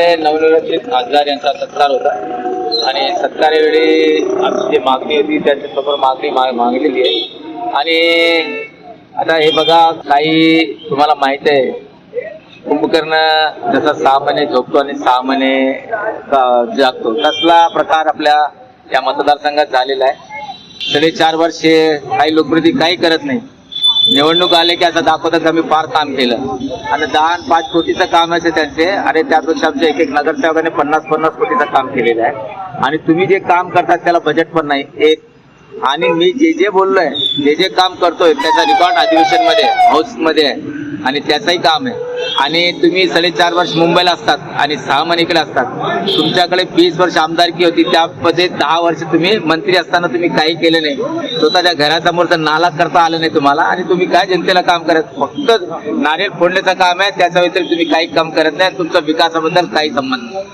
ते नवनिर्वाचित खासदार यांचा सत्कार होता. आणि सत्कारावेळी आमची जी मागणी होती त्याच्यासमोर मागणी मागलेली आहे. आणि आता हे बघा काही तुम्हाला माहीत आहे. कुंभकर्ण जसा सहा महिने झोपतो आणि सहा महिने जागतो. तसला प्रकार आपल्या या मतदारसंघात झालेला आहे. सगळे चार वर्षे काही लोकप्रती काही करत नाही. निवडणूक आले की असं दाखवतात आम्ही फार काम केलं. आणि दहा पाच कोटीचं काम असे त्यांचे आणि त्यापेक्षा आमच्या एक एक नगरसेवकाने पन्नास पन्नास कोटीचं काम केलेलं आहे. आणि तुम्ही जे काम करतात त्याला बजेट पण नाही. एक आणि मी जे जे बोललोय जे जे काम करतोय त्याचा रेकॉर्ड अधिवेशनमध्ये हाऊसमध्ये आहे. आणि त्याचंही काम आहे. आणि तुम्ही साडेचार वर्ष मुंबईला असतात आणि सहा महिने इकडे असतात. तुमच्याकडे वीस वर्ष आमदारकी होती त्यामध्ये दहा वर्ष तुम्ही मंत्री असताना तुम्ही काही केले नाही. स्वतःच्या घरासमोरचा नाला करता आलं नाही तुम्हाला आणि तुम्ही काय जनतेला काम करत फक्त नारियल फोडण्याचं काम आहे त्याच्या व्यतिरिक्त तुम्ही काही काम करत नाही तुमच्या विकासाबद्दल काही संबंध नाही.